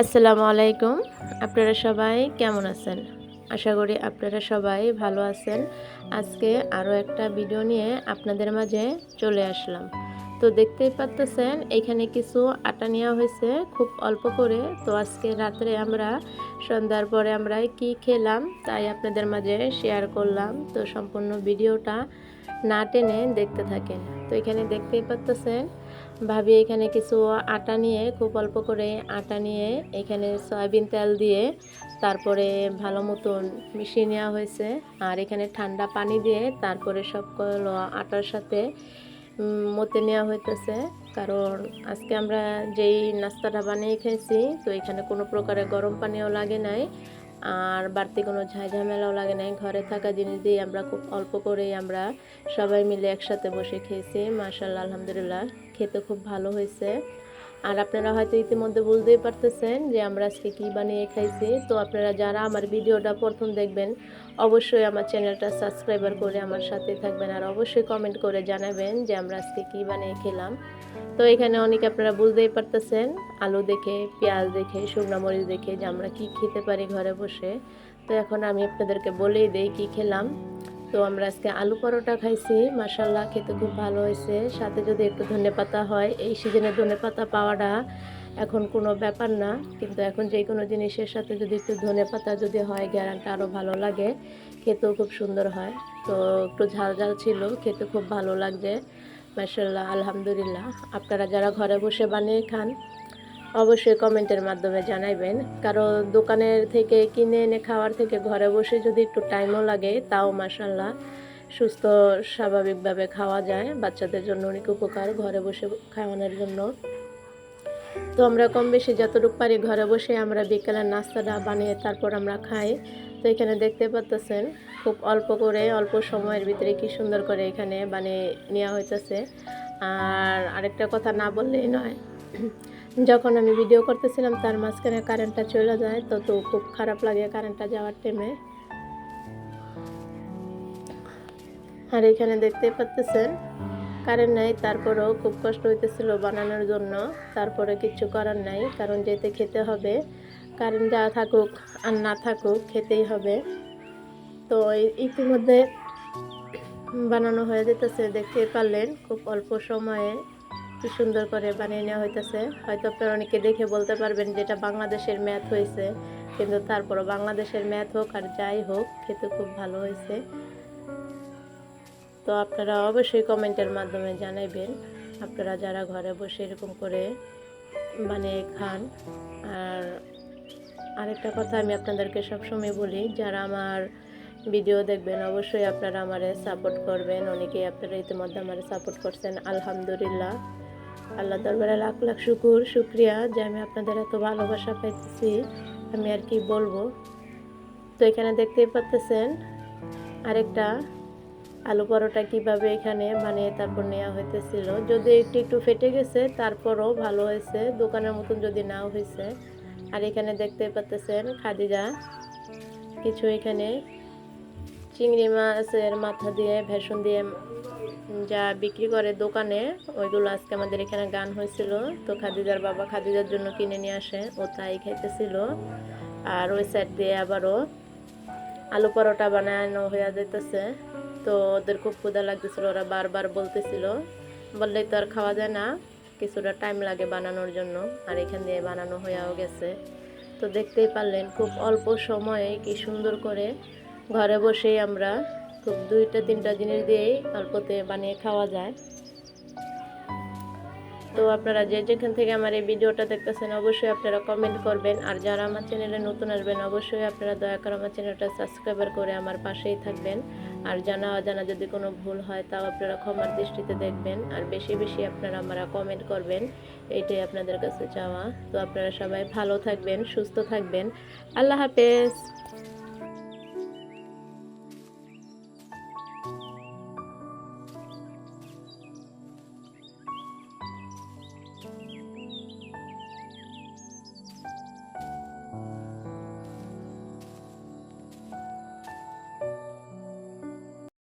আসসালামু আলাইকুম। আপনারা সবাই কেমন আছেন? আশা করি আপনারা সবাই ভালো আছেন। আজকে আরও একটা ভিডিও নিয়ে আপনাদের মাঝে চলে আসলাম। তো দেখতেই পাচ্তেছেন এখানে কিছু আটা নেওয়া হয়েছে। খুব অল্প করে। তো আজকে রাত্রে আমরা, সন্ধ্যার পরে আমরা কি খেলাম তাই আপনাদের মাঝে শেয়ার করলাম। তো সম্পূর্ণ ভিডিওটা না টেনে দেখতে থাকেন। তো এখানে দেখতেই পাচ্তেছেন ভাবি এখানে কিছু আটা নিয়ে, খুব অল্প করে আটা নিয়ে এখানে সয়াবিন তেল দিয়ে তারপরে ভালো মতন মিশিয়ে নেওয়া হয়েছে। আর এখানে ঠান্ডা পানি দিয়ে তারপরে সবগুলো আটার সাথে মতে নেওয়া হইতেছে। কারণ আজকে আমরা যেই নাস্তাটা বানিয়ে খেয়েছি, তো এখানে কোনো প্রকারে গরম পানিও লাগে নাই। আর বাড়তি কোনো ঝামেলাও লাগে নাই। ঘরে থাকা জিনিস দিয়ে আমরা খুব অল্প করেই আমরা সবাই মিলে একসাথে বসে খেয়েছি। মাশাল্লাহ আলহামদুলিল্লাহ। খেতে খুব ভালো হয়েছে। আর আপনারা হয়তো ইতিমধ্যে বুঝতেই পারতেছেন যে আমরা আজকে কী বানিয়ে খাইছি। তো আপনারা যারা আমার ভিডিওটা প্রথম দেখবেন, অবশ্যই আমার চ্যানেলটা সাবস্ক্রাইবার করে আমার সাথে থাকবেন আর অবশ্যই কমেন্ট করে জানাবেন যে আমরা আজকে কী বানিয়ে খেলাম। তো এখানে অনেকে আপনারা বুঝতেই পারতেছেন, আলু দেখে, পেঁয়াজ দেখে, শুকনো মরিচ দেখে যে আমরা কি খেতে পারি ঘরে বসে। তো এখন আমি আপনাদেরকে বলেই দেই কি খেলাম। তো আমরা আজকে আলু পরোটা খাইছি। মাসাল্লাহ খেতে খুব ভালো হয়েছে। সাথে যদি একটু ধনে পাতা হয়, এই সিজনে ধনে পাতা পাওয়াটা এখন কোনো ব্যাপার না। কিন্তু এখন যে কোনো জিনিসের সাথে যদি একটু ধনে পাতা যদি হয়, গ্যারানটা আরও ভালো লাগে। খেতেও খুব সুন্দর হয়। তো একটু ঝাল ঝাল ছিল, খেতে খুব ভালো লাগছে। মাসাল্লাহ আলহামদুলিল্লাহ। আপনারা যারা ঘরে বসে বানিয়ে খান অবশ্যই কমেন্টের মাধ্যমে জানাইবেন। কারণ দোকানের থেকে কিনে এনে খাওয়ার থেকে ঘরে বসে যদি একটু টাইমও লাগে, তাও মাসাল্লাহ সুস্থ, স্বাভাবিকভাবে খাওয়া যায়। বাচ্চাদের জন্য অনেক উপকার ঘরে বসে খাওয়ানোর জন্য। তো আমরা কম বেশি যতটুকু পারি ঘরে বসে আমরা বিকেলের নাস্তাটা বানিয়ে তারপর আমরা খাই। তো এখানে দেখতে পাচ্তেছেন খুব অল্প করে, অল্প সময়ের ভিতরে কি সুন্দর করে এখানে বানিয়ে নেওয়া হইতেছে। আর আরেকটা কথা না বললেই নয় যখন আমি ভিডিও করতেছিলাম, তার মাঝখানে কারেন্টটা চলে যায়, তো তো খুব খারাপ লাগে কারেন্টটা যাওয়ার টাইমে আর এখানে দেখতে পাচ্তেছেন কারেন্ট নাই, তারপরেও খুব কষ্ট হইতেছিল বানানোর জন্য। তারপরে কিছু করার নাই, কারণ যেতে খেতে হবে। কারেন্ট যা থাকুক আর না থাকুক, খেতেই হবে। তো ইতিমধ্যে বানানো হয়ে যেতেছে দেখতে পারলেন, খুব অল্প সময়ে। কি সুন্দর করে বানিয়ে নেওয়া হইতেছে। হয়তো আপনারা অনেকে দেখে বলতে পারবেন যেটা বাংলাদেশের ম্যাথ হয়েছে কিন্তু তারপরও বাংলাদেশের ম্যাথ হোক আর যাই হোক, খেতে খুব ভালো হয়েছে তো আপনারা অবশ্যই কমেন্টের মাধ্যমে জানাইবেন, আপনারা যারা ঘরে বসে এরকম করে বানিয়ে খান। আর আরেকটা কথা আমি আপনাদেরকে সবসময় বলি, যারা আমার ভিডিও দেখবেন, অবশ্যই আপনারা আমারে সাপোর্ট করবেন। অনেকেই আপনারা ইতিমধ্যে আমারে সাপোর্ট করছেন, আলহামদুলিল্লাহ। আল্লাহ দরবারে লাখ লাখ শুকুর, শুক্রিয়া যে আমি আপনাদের এত ভালোবাসা পাইতেছি। আমি আর কি বলব? তো এখানে দেখতেই পাচ্তেছেন আরেকটা আলু পরোটা কীভাবে এখানে বানিয়ে তারপর নেওয়া হইতেছিল। যদি একটু একটু ফেটে গেছে, তারপরও ভালো হয়েছে। দোকানের মতন যদি নাও হয়েছে আর এখানে দেখতে পাচ্তেছেন খাদিজা কিছু এখানে চিংড়ি মাছের মাথা দিয়ে, ভেষণ দিয়ে যা বিক্রি করে দোকানে, ওইগুলো আজকে আমাদের এখানে গান হয়েছিল। তো খাদিজার বাবা খাদিজার জন্য কিনে নিয়ে আসে, ও তাই খাইতেছিল। আর ওই সাইড দিয়ে আবারও আলু পরোটা বানানো হয়ে যেতেছে তো ওদের খুব ক্ষুদা লাগতেছিল, ওরা বারবার বলতেছিল। বললেই তো আর খাওয়া যায় না, কিছুটা টাইম লাগে বানানোর জন্য। আর এখান দিয়ে বানানো হয়েও গেছে। তো দেখতেই পারলেন, খুব অল্প সময়ে কি সুন্দর করে ঘরে বসেই আমরা খুব দুইটা, তিনটা জিনিস দিয়েই অল্পতে বানিয়ে খাওয়া যায়। তো আপনারা যে যেখান থেকে আমার এই ভিডিওটা দেখতেছেন, অবশ্যই আপনারা কমেন্ট করবেন। আর যারা আমার চ্যানেলে নতুন আসবেন, অবশ্যই আপনারা দয়া করে আমার চ্যানেলটা সাবস্ক্রাইবার করে আমার পাশেই থাকবেন। আর জানা অজানা যদি কোনো ভুল হয়, তাও আপনারা ক্ষমার দৃষ্টিতে দেখবেন। আর বেশি বেশি আপনারা আমরা কমেন্ট করবেন। এইটাই আপনাদের কাছে চাওয়া। তো আপনারা সবাই ভালো থাকবেন, সুস্থ থাকবেন। আল্লাহ হাফেজ।